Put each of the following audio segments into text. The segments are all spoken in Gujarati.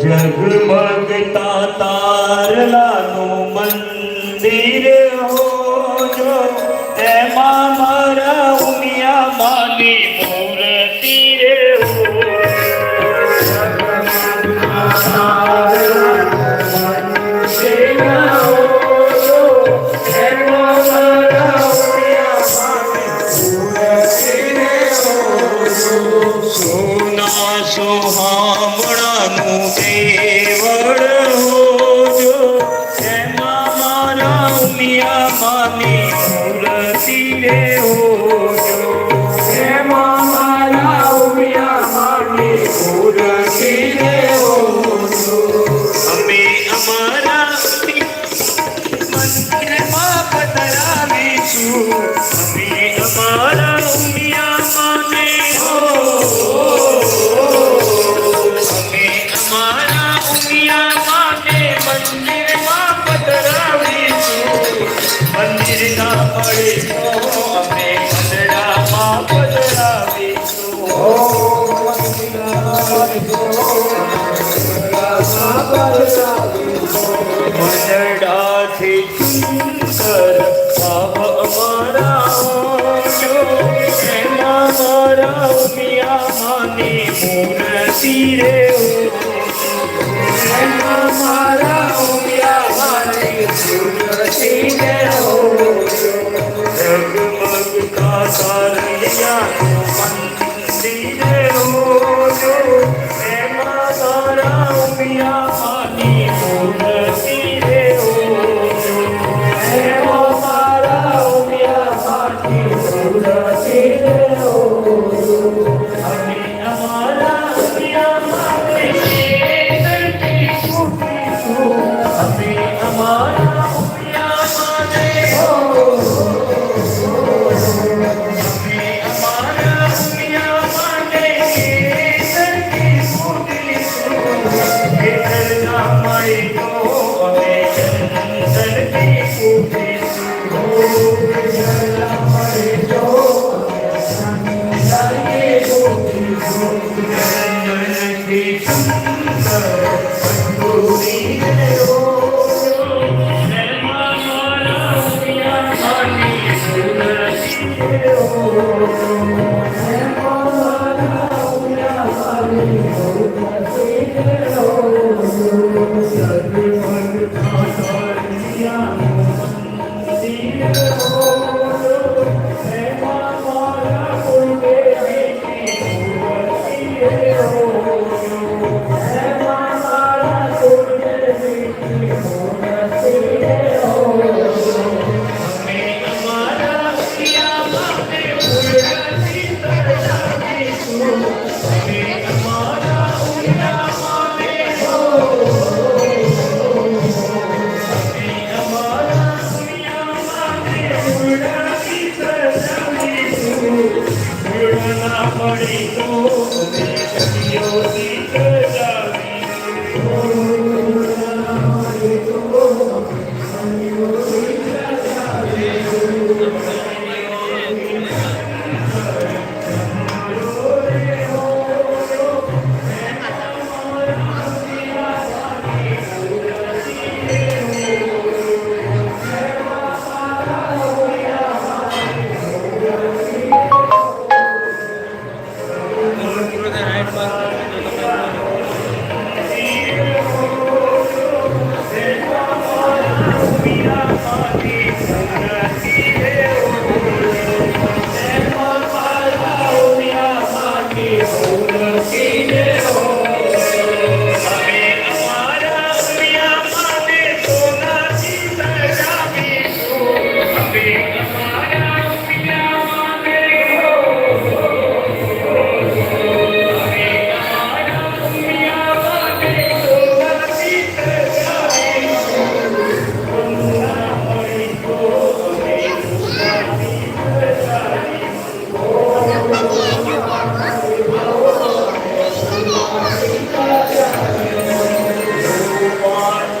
જગમગતા તારલાનું મંદિર હો મંદિરના મળે અમે મંદડામાં બદલાવીશું મંદડાથી કર ભાવ અમારા એમાં મારા મિયા માની મૂર્તિ રે મારા passar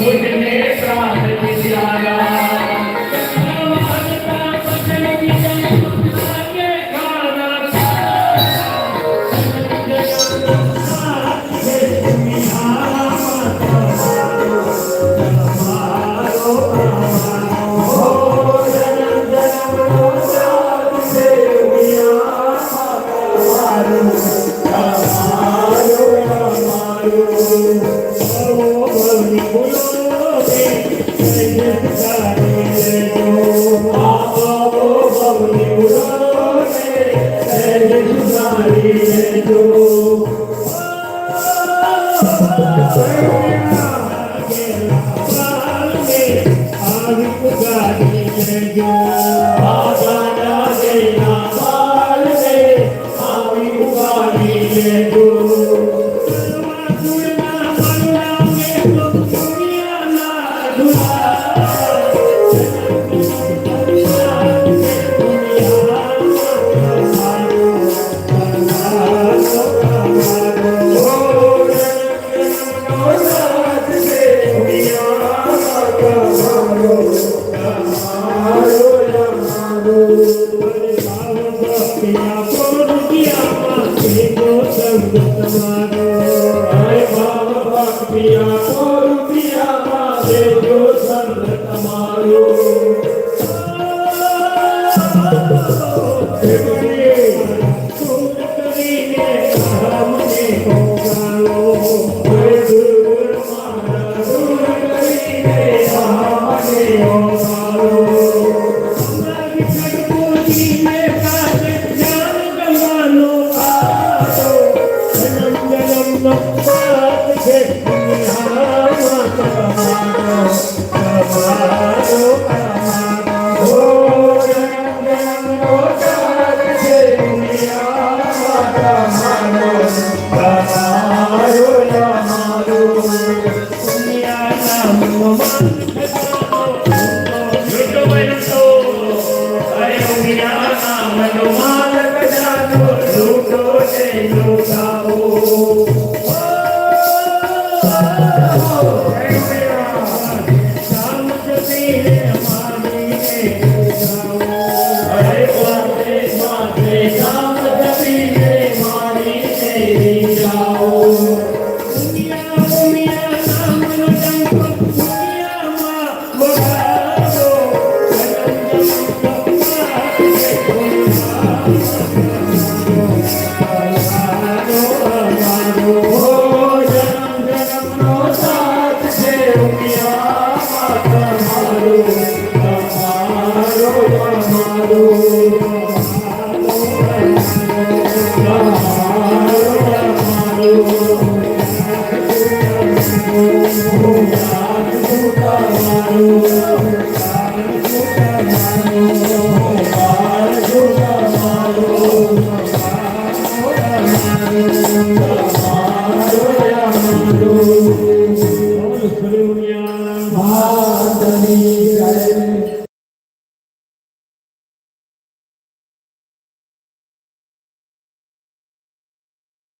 Repreender રૂપિયા સો રૂપિયા પાસે જો સંત મારો Oh, coração.